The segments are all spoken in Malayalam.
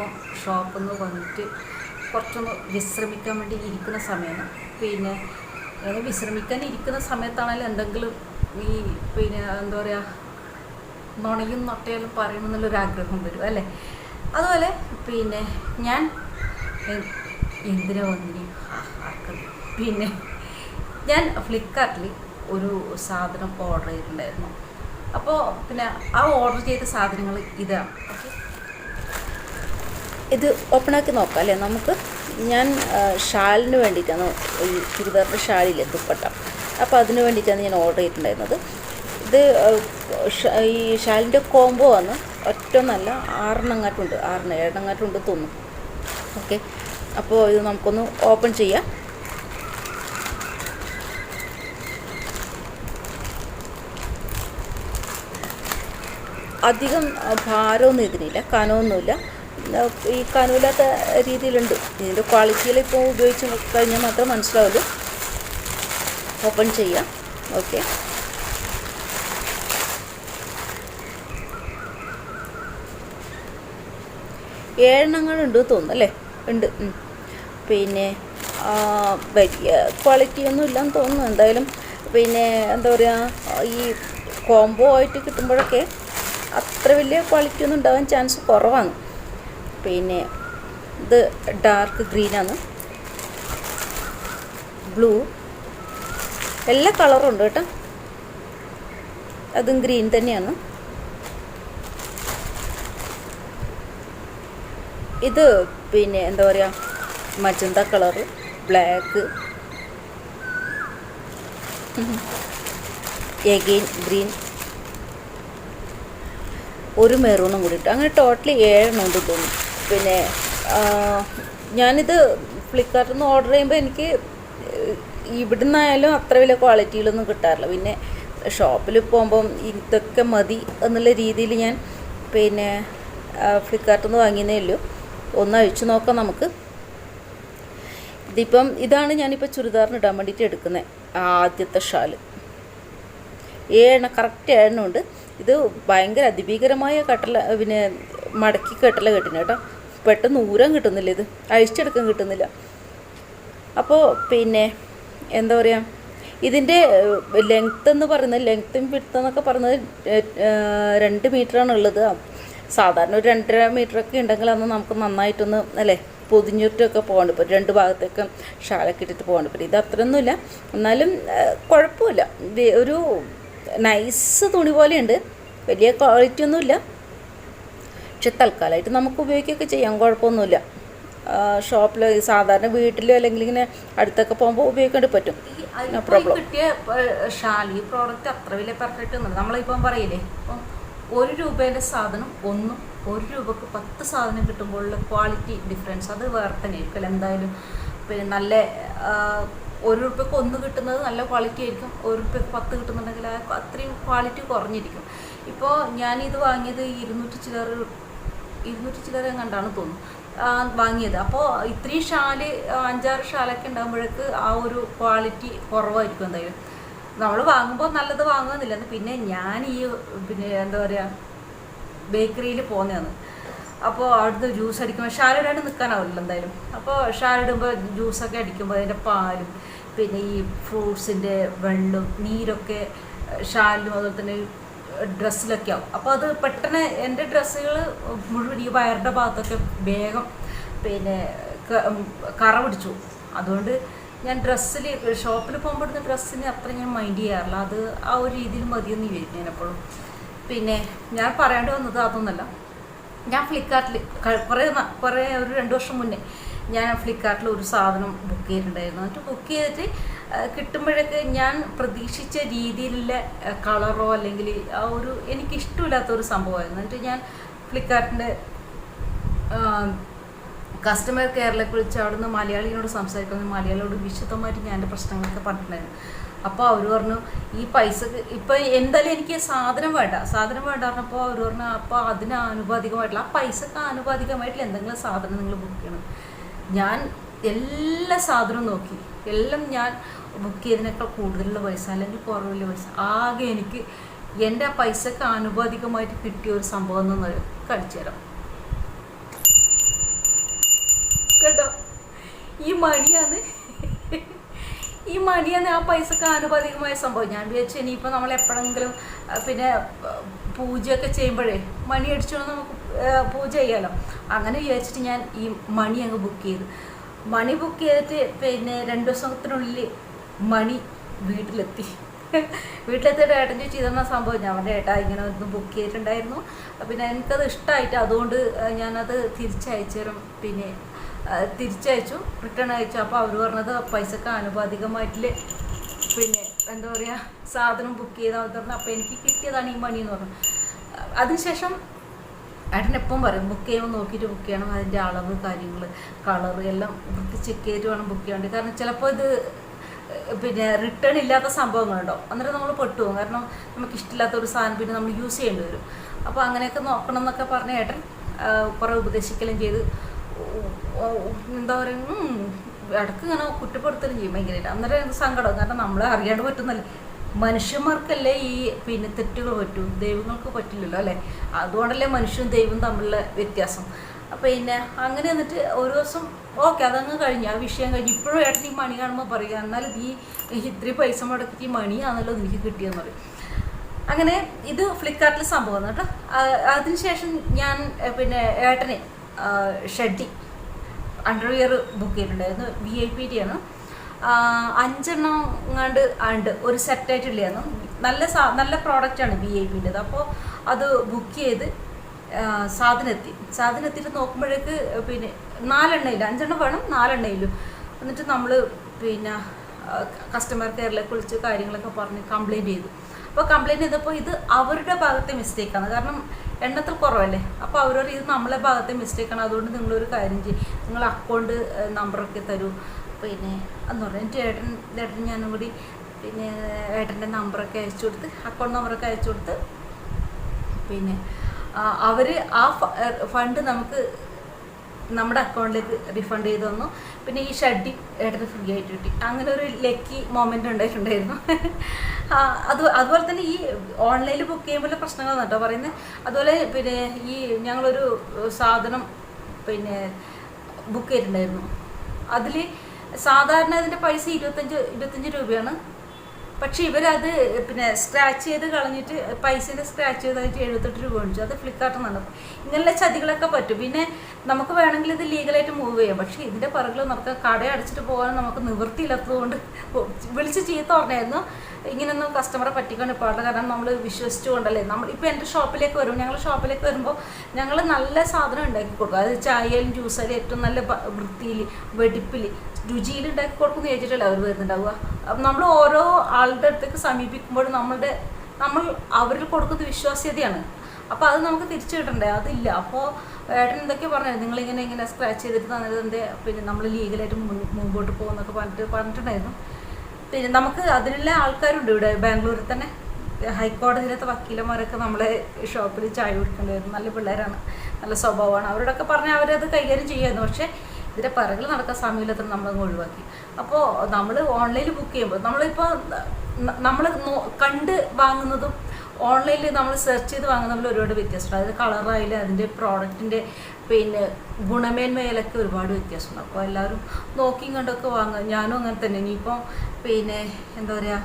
ആ, ഇപ്പം ഷോപ്പിൽ നിന്ന് വന്നിട്ട് കുറച്ചൊന്ന് വിശ്രമിക്കാൻ വേണ്ടി ഇരിക്കുന്ന സമയമാണ്. പിന്നെ അങ്ങനെ വിശ്രമിക്കാൻ ഇരിക്കുന്ന സമയത്താണെങ്കിലും എന്തെങ്കിലും ഈ പിന്നെ എന്താ പറയുക നുണയും നൊട്ടയാലും പറയണം എന്നുള്ളൊരു ആഗ്രഹം വരും അല്ലേ? അതുപോലെ പിന്നെ ഞാൻ എന്തിനാ വന്നിനി? പിന്നെ ഞാൻ ഫ്ലിപ്കാർട്ടിൽ ഒരു സാധനം ഓർഡർ ചെയ്തിട്ടുണ്ടായിരുന്നു. അപ്പോൾ പിന്നെ ആ ഓർഡർ ചെയ്ത സാധനങ്ങൾ ഇതാണ്. ഓക്കെ? ഇത് ഓപ്പണാക്കി നോക്കാം അല്ലേ? നമുക്ക് ഞാൻ ഷാളിന് വേണ്ടിയിട്ടാണ് ഈ ചുരിദാറിന്റെ ഷാളില്ലേ ദുപ്പട്ട. അപ്പോൾ അതിന് വേണ്ടിയിട്ടാണ് ഞാൻ ഓർഡർ ചെയ്തിട്ടുണ്ടായിരുന്നത്. ഇത് ഈ ഷാലിന്റെ കോംബോ ആണ്. ഒറ്റ നല്ല ആറെണ്ണങ്ങാട്ടുണ്ട്. ആറെണ്ണം ഏഴെണ്ണങ്ങാട്ടുണ്ട് തോന്നുന്നു. ഓക്കെ അപ്പോൾ ഇത് നമുക്കൊന്ന് ഓപ്പൺ ചെയ്യാം. അധികം ഭാരമൊന്നും ഇതിനില്ല കനമൊന്നുമില്ല. ഈ കനമില്ലാത്ത രീതിയിലുണ്ട്. ഇതിന്റെ ക്വാളിറ്റിയിൽ ഇപ്പോൾ ഉപയോഗിച്ച് കഴിഞ്ഞാൽ മാത്രം മനസ്സിലാവുള്ളൂ. ഓപ്പൺ ചെയ്യാം. ഓക്കെ ഏഴെണ്ണങ്ങളുണ്ട് തോന്നുന്നു അല്ലേ? ഉണ്ട്. പിന്നെ വലിയ ക്വാളിറ്റി ഒന്നും ഇല്ലെന്ന് തോന്നുന്നു. എന്തായാലും പിന്നെ എന്താ പറയുക ഈ കോംബോ ആയിട്ട് കിട്ടുമ്പോഴൊക്കെ അത്ര വലിയ ക്വാളിറ്റി ഒന്നും ഉണ്ടാവാൻ ചാൻസ് കുറവാണ്. പിന്നെ ഇത് ഡാർക്ക് ഗ്രീനാണ് ബ്ലൂ എല്ലാ കളറും ഉണ്ട് കേട്ടോ. അതും ഗ്രീൻ തന്നെയാണ്. ഇത് പിന്നെ എന്താ പറയുക magenta colour black again green ഒരു മെറൂണും കൂടിയിട്ട് അങ്ങനെ ടോട്ടലി ഏഴെണ്ണം ഉണ്ട് തോന്നുന്നു. പിന്നെ ഞാനിത് ഫ്ലിപ്കാർട്ടിൽ നിന്ന് ഓർഡർ ചെയ്യുമ്പോൾ എനിക്ക് ഇവിടെ നിന്നായാലും അത്ര വലിയ ക്വാളിറ്റിയിലൊന്നും കിട്ടാറില്ല. പിന്നെ ഷോപ്പിൽ പോകുമ്പം ഇതൊക്കെ മതി എന്നുള്ള രീതിയിൽ ഞാൻ പിന്നെ ഫ്ലിപ്കാർട്ടിൽ നിന്ന് വാങ്ങിയതേ ഉള്ളൂ. ഒന്ന് അഴിച്ചു നോക്കാം നമുക്ക്. ഇതിപ്പം ഇതാണ് ഞാനിപ്പോൾ ചുരിദാറിന് ഇടാൻ വേണ്ടിയിട്ട് എടുക്കുന്നത് ആദ്യത്തെ ഷാൽ. ഏഴെണ്ണം കറക്റ്റ് ഏഴെണ്ണം ഉണ്ട്. ഇത് ഭയങ്കര അതിഭീകരമായ കട്ടല പിന്നെ മടക്കി കെട്ടല കെട്ടിന് കേട്ടോ. പെട്ടെന്ന് ഊരാൻ കിട്ടുന്നില്ല ഇത്. അഴിച്ചെടുക്കാൻ കിട്ടുന്നില്ല. അപ്പോൾ പിന്നെ എന്താ പറയുക ഇതിന്റെ ലെങ്ത്ത് എന്ന് പറയുന്നത് ലെങ്ത്തും വിടുത്ത് എന്നൊക്കെ പറയുന്നത് രണ്ട് മീറ്ററാണ് ഉള്ളത്. സാധാരണ ഒരു രണ്ടര മീറ്ററൊക്കെ ഉണ്ടെങ്കിൽ അന്ന് നമുക്ക് നന്നായിട്ടൊന്ന് അല്ലേ പൊതിഞ്ഞിട്ടൊക്കെ പോകേണ്ടി പറ്റും രണ്ട് ഭാഗത്തേക്കും ഷാളൊക്കെ ഇട്ടിട്ട് പോകേണ്ടി പറ്റും ഇത് അത്രയൊന്നുമില്ല. എന്നാലും കുഴപ്പമില്ല. ഒരു നൈസ് തുണി പോലെയുണ്ട്. വലിയ ക്വാളിറ്റി ഒന്നുമില്ല. പക്ഷെ തൽക്കാലമായിട്ട് നമുക്ക് ഉപയോഗിക്കുകയൊക്കെ ചെയ്യാം കുഴപ്പമൊന്നുമില്ല ഷോപ്പിൽ സാധാരണ വീട്ടിലോ അല്ലെങ്കിൽ ഇങ്ങനെ അടുത്തൊക്കെ പോകുമ്പോൾ ഉപയോഗിക്കേണ്ടി പറ്റും. No problem. കിട്ടിയ ഷാൽ ഈ പ്രോഡക്റ്റ് അത്ര വലിയ പെർഫെക്റ്റ് ഒന്നുമില്ല. നമ്മളിപ്പം പറയില്ലേ ഇപ്പം ഒരു രൂപയുടെ സാധനം ഒന്നും ഒരു രൂപക്ക് പത്ത് സാധനം കിട്ടുമ്പോഴുള്ള ക്വാളിറ്റി ഡിഫറൻസ് അത് വേറെ തന്നെ ആയിരിക്കും എന്തായാലും പിന്നെ നല്ല ഒരു രൂപയ്ക്ക് ഒന്ന് കിട്ടുന്നത് നല്ല ക്വാളിറ്റി ആയിരിക്കും. ഒരു രൂപയ്ക്ക് പത്ത് കിട്ടുന്നുണ്ടെങ്കിൽ അത്രയും ക്വാളിറ്റി കുറഞ്ഞിരിക്കും. ഇപ്പോൾ ഞാനിത് വാങ്ങിയത് ഇരുന്നൂറ്റി ചില്ലറ ഇരുന്നൂറ്റി ചില്ലറ കണ്ടാണ് തോന്നുന്നു. വാങ്ങിയത്. അപ്പോൾ ഇത്രയും ഷാൽ അഞ്ചാറ് ഷാലൊക്കെ ഉണ്ടാകുമ്പോഴേക്ക് ആ ഒരു ക്വാളിറ്റി കുറവായിരിക്കും എന്തായാലും. നമ്മൾ വാങ്ങുമ്പോൾ നല്ലത് വാങ്ങുന്നില്ല പിന്നെ ഞാൻ ഈ പിന്നെ എന്താ പറയുക ബേക്കറിയിൽ പോകുന്നതാണ് അപ്പോൾ അവിടുന്ന് ജ്യൂസ് അടിക്കുമ്പോൾ ഷാലിടാണ്ട് നിൽക്കാനാവില്ല എന്തായാലും. അപ്പോൾ ഷാലിടുമ്പോൾ ജ്യൂസൊക്കെ അടിക്കുമ്പോൾ അതിന്റെ പാലും പിന്നെ ഈ ഫ്രൂട്ട്സിന്റെ വെള്ളം നീരൊക്കെ ഷാലിലും അതുപോലെ തന്നെ ഡ്രസ്സിലൊക്കെ ആവും. അപ്പോൾ അത് പെട്ടെന്ന് എന്റെ ഡ്രസ്സുകൾ മുഴുവൻ ഈ വയറിന്റെ ഭാഗത്തൊക്കെ വേഗം പിന്നെ കറ പിടിച്ചു. അതുകൊണ്ട് ഞാൻ ഡ്രസ്സിൽ ഷോപ്പിൽ പോകുമ്പോഴത്തെ ഡ്രസ്സിന് അത്ര ഞാൻ മൈൻഡ് ചെയ്യാറില്ല. അത് ആ ഒരു രീതിയിൽ മതിയെന്ന് വിചാരിക്കും ഞാൻ എപ്പോഴും പിന്നെ ഞാൻ പറയേണ്ടി വന്നത് അതൊന്നല്ല. ഞാൻ ഫ്ലിപ്കാർട്ടിൽ കുറേ കുറേ ഒരു രണ്ട് വർഷം മുന്നേ ഞാൻ ഫ്ലിപ്കാർട്ടിൽ ഒരു സാധനം ബുക്ക് ചെയ്തിട്ടുണ്ടായിരുന്നു. എന്നിട്ട് ബുക്ക് ചെയ്തിട്ട് കിട്ടുമ്പോഴൊക്കെ ഞാൻ പ്രതീക്ഷിച്ച രീതിയിലുള്ള കളറോ അല്ലെങ്കിൽ ആ ഒരു എനിക്കിഷ്ടമില്ലാത്ത ഒരു സംഭവമായിരുന്നു. എന്നിട്ട് ഞാൻ ഫ്ലിപ്കാർട്ടിന്റെ കസ്റ്റമർ കെയറിലേക്ക് വിളിച്ച് അവിടുന്ന് മലയാളിയോട് സംസാരിക്കുന്നത് മലയാളിയോട് വിശദമായിട്ട് ഞാൻ എന്റെ പ്രശ്നങ്ങളൊക്കെ പറഞ്ഞിട്ടുണ്ടായിരുന്നു. അപ്പോൾ അവർ പറഞ്ഞു ഈ പൈസ ഇപ്പം എന്തായാലും എനിക്ക് സാധനം വേണ്ട. സാധനം വേണ്ട പറഞ്ഞപ്പോൾ അവർ പറഞ്ഞു അപ്പോൾ അതിന് ആനുപാതികമായിട്ടുള്ള ആ പൈസക്ക് ആനുപാതികമായിട്ടുള്ള എന്തെങ്കിലും സാധനം നിങ്ങൾ ബുക്ക് ചെയ്യണം. ഞാൻ എല്ലാ സാധനവും നോക്കി. എല്ലാം ഞാൻ ബുക്ക് ചെയ്തതിനേക്കാൾ കൂടുതലുള്ള പൈസ അല്ലെങ്കിൽ കുറവുള്ള പൈസ. ആകെ എനിക്ക് എന്റെ ആ പൈസക്ക് ആനുപാതികമായിട്ട് കിട്ടിയ ഒരു സംഭവം എന്ന് കാണിച്ചു തരാം. കേട്ടോ? ഈ മണിയാണ് ഈ മണിയാണ് ആ പൈസക്ക് ആനുപാതികമായ സംഭവം. ഞാൻ വിചാരിച്ചു ഇനിയിപ്പോൾ നമ്മൾ എപ്പോഴെങ്കിലും പിന്നെ പൂജയൊക്കെ ചെയ്യുമ്പോഴേ മണി അടിച്ചുകൊണ്ട് നമുക്ക് പൂജ ചെയ്യാമല്ലോ അങ്ങനെ വിചാരിച്ചിട്ട് ഞാൻ ഈ മണി അങ്ങ് ബുക്ക് ചെയ്തു. മണി ബുക്ക് ചെയ്തിട്ട് പിന്നെ രണ്ട് ദിവസത്തിനുള്ളിൽ മണി വീട്ടിലെത്തി. വീട്ടിലെത്തിയിട്ട് ഏട്ടൻ ചോദിച്ചു ഇതെന്നാ സംഭവം? ഞാൻ പറഞ്ഞ ഏട്ടാ ഇങ്ങനെ ഒന്ന് ബുക്ക് ചെയ്തിട്ടുണ്ടായിരുന്നു. പിന്നെ എനിക്കത് ഇഷ്ടമായിട്ട് അതുകൊണ്ട് ഞാനത് തിരിച്ചയച്ചു തരും. പിന്നെ തിരിച്ചയച്ചു റിട്ടേൺ അയച്ചു. അപ്പോൾ അവർ പറഞ്ഞത് പൈസക്ക് ആനുപാതികമായിട്ട് പിന്നെ എന്താ പറയുക സാധനം ബുക്ക് ചെയ്താൽ പറഞ്ഞു. അപ്പോൾ എനിക്ക് കിട്ടിയതാണ് ഈ മണി എന്ന് പറഞ്ഞു. അതിനുശേഷം ഏട്ടൻ എപ്പം പറയും ബുക്ക് ചെയ്യുമ്പോൾ നോക്കിയിട്ട് ബുക്ക് ചെയ്യണം. അതിന്റെ അളവ് കാര്യങ്ങൾ കളറ് എല്ലാം വൃത്തി ചെക്ക് ചെയ്തിട്ട് വേണം ബുക്ക് ചെയ്യാൻ വേണ്ടി. കാരണം ചിലപ്പോൾ ഇത് പിന്നെ റിട്ടേൺ ഇല്ലാത്ത സംഭവങ്ങളുണ്ടോ? അന്നേരം നമ്മൾ പെട്ടുപോകും. കാരണം നമുക്ക് ഇഷ്ടമില്ലാത്ത ഒരു സാധനം പിന്നെ നമ്മൾ യൂസ് ചെയ്യേണ്ടി വരും. അപ്പോൾ അങ്ങനെയൊക്കെ നോക്കണം എന്നൊക്കെ പറഞ്ഞ ഏട്ടൻ കുറേ ഉപദേശിക്കലും ചെയ്ത് എന്താ പറയുക ഇടയ്ക്ക് ഇങ്ങനെ കുറ്റപ്പെടുത്തലും ചെയ്യും. ഭയങ്കരമായിട്ട്. അന്നേരം എനിക്ക് സങ്കടം കാരണം നമ്മളെ അറിയാണ്ട് പറ്റുന്നല്ലേ. മനുഷ്യന്മാർക്കല്ലേ ഈ പിന്നെ തെറ്റുകൾ പറ്റൂ? ദൈവങ്ങൾക്ക് പറ്റില്ലല്ലോ അല്ലേ? അതുകൊണ്ടല്ലേ മനുഷ്യനും ദൈവം തമ്മിലുള്ള വ്യത്യാസം. പിന്നെ അങ്ങനെ എന്നിട്ട് ഒരു ദിവസം ഓക്കെ അതങ്ങ് കഴിഞ്ഞു. ആ വിഷയം കഴിഞ്ഞു. ഇപ്പോഴും ഏട്ടൻ ഈ മണി കാണുമ്പോൾ പറയുക എന്നാലും ഈ ഇത്രയും പൈസ മുടക്കിയിട്ട് ഈ മണിയാണല്ലോ എനിക്ക് കിട്ടിയെന്ന് പറയും. അങ്ങനെ ഇത് ഫ്ലിപ്കാർട്ടിൽ സംഭവം കേട്ടോ. അതിനുശേഷം ഞാൻ പിന്നെ ഏട്ടനെ ഷെഡി അണ്ടർവിയർ ബുക്ക് ചെയ്തിട്ടുണ്ടായിരുന്നു. വി ഐ പി ആണ്. അഞ്ചെണ്ണം എങ്ങാണ്ട് ഉണ്ട്. ഒരു സെറ്റായിട്ടുള്ളതായിരുന്നു നല്ല നല്ല പ്രോഡക്റ്റാണ് വി ഐ പിന്റെത് അപ്പോൾ അത് ബുക്ക് ചെയ്ത് ആ, സാധനത്തിൽ എത്തി നോക്കുമ്പോഴേക്ക് പിന്നെ നാലെണ്ണയില്ല. അഞ്ചെണ്ണം വേണം നാലെണ്ണയിലും എന്നിട്ട് നമ്മൾ പിന്നെ കസ്റ്റമർ കെയറിലേക്ക് വിളിച്ച് കാര്യങ്ങളൊക്കെ പറഞ്ഞ് കംപ്ലയിന്റ് ചെയ്തു. അപ്പോൾ കംപ്ലയിന്റ് ചെയ്തപ്പോൾ ഇത് അവരുടെ ഭാഗത്തെ മിസ്റ്റേക്കാണ് കാരണം എണ്ണത്തിൽ കുറവല്ലേ? അപ്പോൾ അവരോട് ഇത് നമ്മളെ ഭാഗത്തെ മിസ്റ്റേക്കാണ് അതുകൊണ്ട് നിങ്ങളൊരു കാര്യം ചെയ്യും. നിങ്ങൾ അക്കൗണ്ട് നമ്പറൊക്കെ തരൂ. പിന്നെ എന്ന് പറഞ്ഞു എന്റെ ഏട്ടൻ ഏട്ടൻ ഞാനും കൂടി പിന്നെ ഏട്ടന്റെ നമ്പറൊക്കെ അയച്ചു കൊടുത്ത് അക്കൗണ്ട് നമ്പറൊക്കെ അയച്ചു കൊടുത്ത് പിന്നെ അവർ ആ ഫണ്ട് നമുക്ക് നമ്മുടെ അക്കൗണ്ടിലേക്ക് റീഫണ്ട് ചെയ്ത് തന്നു. പിന്നെ ഈ ഷഡ്ഡി ഏട്ടന് ഫ്രീ ആയിട്ട് കിട്ടി. അങ്ങനെ ഒരു ലക്കി മൊമെന്റ് ഉണ്ടായിട്ടുണ്ടായിരുന്നു. അത് അതുപോലെ തന്നെ ഈ ഓൺലൈനിൽ ബുക്ക് ചെയ്യുമ്പോൾ പ്രശ്നങ്ങൾ കേട്ടോ പറയുന്നത്. അതുപോലെ പിന്നെ ഈ ഞങ്ങളൊരു സാധനം പിന്നെ ബുക്ക് ചെയ്തിട്ടുണ്ടായിരുന്നു. അതിൽ സാധാരണ അതിന്റെ പൈസ ഇരുപത്തഞ്ച് ഇരുപത്തഞ്ച് രൂപയാണ്. പക്ഷേ ഇവരത് പിന്നെ സ്ക്രാച്ച് ചെയ്ത് കളഞ്ഞിട്ട് പൈസേന്റെ സ്ക്രാച്ച് ചെയ്തായിട്ട് എഴുപത്തെട്ട് രൂപ മേടിച്ചു. അത് ഫ്ലിപ്കാർട്ടിൽ നിന്നാണ് ഇങ്ങനെയുള്ള ചതികളൊക്കെ പറ്റും. പിന്നെ നമുക്ക് വേണമെങ്കിൽ ഇത് ലീഗലായിട്ട് മൂവ് ചെയ്യാം. പക്ഷേ ഇതിന്റെ പുറകിൽ നമുക്ക് കട അടച്ചിട്ട് പോകാൻ നമുക്ക് നിവൃത്തിയില്ലാത്തതുകൊണ്ട് വിളിച്ച് ചീത്ത പറഞ്ഞായിരുന്നു. ഇങ്ങനെയൊന്നും കസ്റ്റമറെ പറ്റിക്കൊണ്ട് പാടില്ല കാരണം നമ്മൾ വിശ്വസിച്ചുകൊണ്ടല്ലേ. നമ്മൾ ഇപ്പോൾ എന്റെ ഷോപ്പിലേക്ക് വരും. ഞങ്ങൾ ഷോപ്പിലേക്ക് വരുമ്പോൾ ഞങ്ങൾ നല്ല സാധനം ഉണ്ടാക്കി കൊടുക്കും. അതായത് ചായയിലും ജ്യൂസായാലും ഏറ്റവും നല്ല വൃത്തിയിൽ വെടിപ്പിൽ രുചിയിൽ ഉണ്ടാക്കി കൊടുക്കുന്ന ചോദിച്ചിട്ടല്ല അവർ വരുന്നുണ്ടാവുക. നമ്മൾ ഓരോ ആളുടെ അടുത്തേക്ക് സമീപിക്കുമ്പോൾ നമ്മളുടെ നമ്മൾ അവരിൽ കൊടുക്കുന്ന വിശ്വാസ്യതയാണ്. അപ്പോൾ അത് നമുക്ക് തിരിച്ചു കിട്ടണ്ടേ? അതില്ല. അപ്പോൾ ഏട്ടൻ എന്തൊക്കെ പറഞ്ഞു നിങ്ങളിങ്ങനെ ഇങ്ങനെ സ്ക്രാച്ച് ചെയ്തിട്ട് തന്നതിന്റെ പിന്നെ നമ്മൾ ലീഗലായിട്ട് മുമ്പോട്ട് പോകുന്നൊക്കെ പറഞ്ഞിട്ട് പറഞ്ഞിട്ടുണ്ടായിരുന്നു. പിന്നെ നമുക്ക് അതിലുള്ള ആൾക്കാരുണ്ട് ഇവിടെ ബാംഗ്ലൂരിൽ തന്നെ. ഹൈക്കോടതിയിലത്തെ വക്കീലന്മാരൊക്കെ നമ്മളെ ഷോപ്പിൽ ചായ കുടിക്കേണ്ടായിരുന്നു. നല്ല പിള്ളേരാണ്. നല്ല സ്വഭാവമാണ്. അവരോടൊക്കെ പറഞ്ഞാൽ അവരത് കൈകാര്യം ചെയ്യുമായിരുന്നു. പക്ഷേ ഇതിന്റെ പിറകിൽ നടക്കാൻ സമയമില്ലാത്ത നമ്മളങ്ങ് ഒഴിവാക്കി. അപ്പോൾ നമ്മൾ ഓൺലൈനിൽ ബുക്ക് ചെയ്യുമ്പോൾ നമ്മളിപ്പോൾ നമ്മൾ കണ്ട് വാങ്ങുന്നതും ഓൺലൈനിൽ നമ്മൾ സെർച്ച് ചെയ്ത് വാങ്ങുന്ന തമ്മിൽ ഒരുപാട് വ്യത്യാസമുണ്ട്. അതായത് കളറായാലും അതിന്റെ പ്രോഡക്റ്റിന്റെ പിന്നെ ഗുണമേന്മയിലൊക്കെ ഒരുപാട് വ്യത്യാസമുണ്ട്. അപ്പോൾ എല്ലാവരും നോക്കിയും കണ്ടൊക്കെ വാങ്ങുക ഞാനും അങ്ങനെ തന്നെ. ഇനിയിപ്പോൾ പിന്നെ എന്താ പറയുക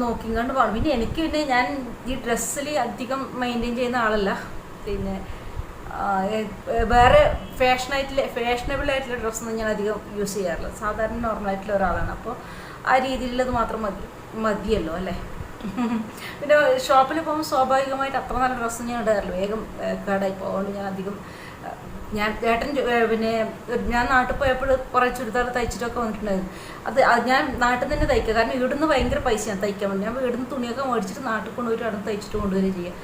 നോക്കി നോക്കിയും കണ്ട് വാങ്ങും പിന്നെ എനിക്ക് പിന്നെ ഞാൻ ഈ ഡ്രസ്സിൽ അധികം മെയിന്റെയിൻ ചെയ്യുന്ന ആളല്ല. പിന്നെ വേറെ ഫാഷനായിട്ടുള്ള ഫാഷനബിൾ ആയിട്ടുള്ള ഡ്രസ്സൊന്നും ഞാൻ അധികം യൂസ് ചെയ്യാറില്ല. സാധാരണ നോർമൽ ആയിട്ടുള്ള ഒരാളാണ്. അപ്പോൾ ആ രീതിയിലുള്ളത് മാത്രം മതി മതിയല്ലോ അല്ലേ? പിന്നെ ഷോപ്പിൽ പോകുമ്പോൾ സ്വാഭാവികമായിട്ട് അത്ര നല്ല ഡ്രസ്സ് ഞാൻ ഇടാറില്ല. വേഗം കേടായി പോകുകൊണ്ട് ഞാൻ അധികം ഞാൻ ഏട്ടൻ പിന്നെ ഞാൻ നാട്ടിൽ പോയപ്പോൾ കുറേ ചുരിദാർ തയ്ച്ചിട്ടൊക്കെ വന്നിട്ടുണ്ടായിരുന്നു. അത് ഞാൻ നാട്ടിൽ തന്നെ തയ്ക്കുക. കാരണം ഇവിടുന്ന് ഭയങ്കര പൈസയാണ് തയ്ക്കാൻ വേണ്ടി. ഞാൻ ഇവിടുന്ന് തുണിയൊക്കെ മേടിച്ചിട്ട് നാട്ടിൽ കൊണ്ടുപോയിട്ട് അവിടെ തയ്ച്ചിട്ട് കൊണ്ടുവരികയും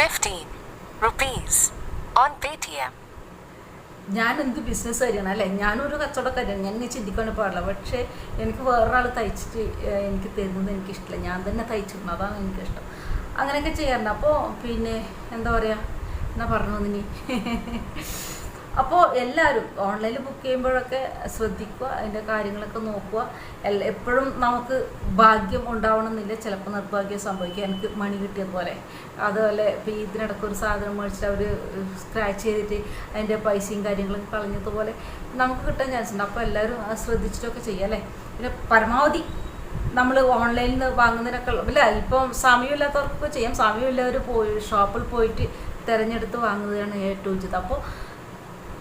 15 rupees. On Paytm. ഞാൻ എന്ത് ബിസിനസ് കാര്യമാണ് അല്ലേ? ഞാനൊരു കച്ചവടക്കാരിയാണ്. ഞാൻ ഇങ്ങനെ ചിന്തിക്കാൻ പാടില്ല. പക്ഷേ എനിക്ക് വേറൊരാൾ തയ്ച്ചിട്ട് എനിക്ക് തരുന്നത് എനിക്കിഷ്ടമില്ല ഞാൻ തന്നെ തയ്ച്ചിരുന്നു അതാണ് എനിക്കിഷ്ടം. അങ്ങനെയൊക്കെ ചെയ്യാറുണ്ട്. അപ്പോൾ പിന്നെ എന്താ പറയുക എന്നാ പറഞ്ഞു ഇനി അപ്പോൾ എല്ലാവരും ഓൺലൈനിൽ ബുക്ക് ചെയ്യുമ്പോഴൊക്കെ ശ്രദ്ധിക്കുക അതിന്റെ കാര്യങ്ങളൊക്കെ നോക്കുക. എപ്പോഴും നമുക്ക് ഭാഗ്യം ഉണ്ടാവണമെന്നില്ല ചിലപ്പോൾ നിർഭാഗ്യം സംഭവിക്കുക എനിക്ക് മണി കിട്ടിയതുപോലെ അതുപോലെ ഇപ്പോൾ ഇതിനിടയ്ക്ക് ഒരു സാധനം മേടിച്ചിട്ട് അവർ സ്ക്രാച്ച് ചെയ്തിട്ട് അതിന്റെ പൈസയും കാര്യങ്ങളും കളഞ്ഞതുപോലെ നമുക്ക് കിട്ടാൻ ചാൻസ് ഉണ്ട്. അപ്പോൾ എല്ലാവരും ശ്രദ്ധിച്ചിട്ടൊക്കെ ചെയ്യുക അല്ലേ? പിന്നെ പരമാവധി നമ്മൾ ഓൺലൈനിൽ നിന്ന് വാങ്ങുന്നതിനൊക്കെ ഇല്ല ഇപ്പം സമയമില്ലാത്തവർക്ക് ചെയ്യാം. സമയമില്ലവർ പോയി ഷോപ്പിൽ പോയിട്ട് തിരഞ്ഞെടുത്ത് വാങ്ങുന്നതാണ് ഏറ്റവും ഉചിതം. അപ്പോൾ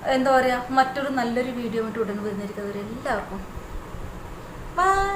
എന്താ പറയുക മറ്റൊരു നല്ലൊരു വീഡിയോ ആയിട്ട് ഉടനെ വരുന്നിരിക്കുന്നവരെല്ലാവർക്കും ബൈ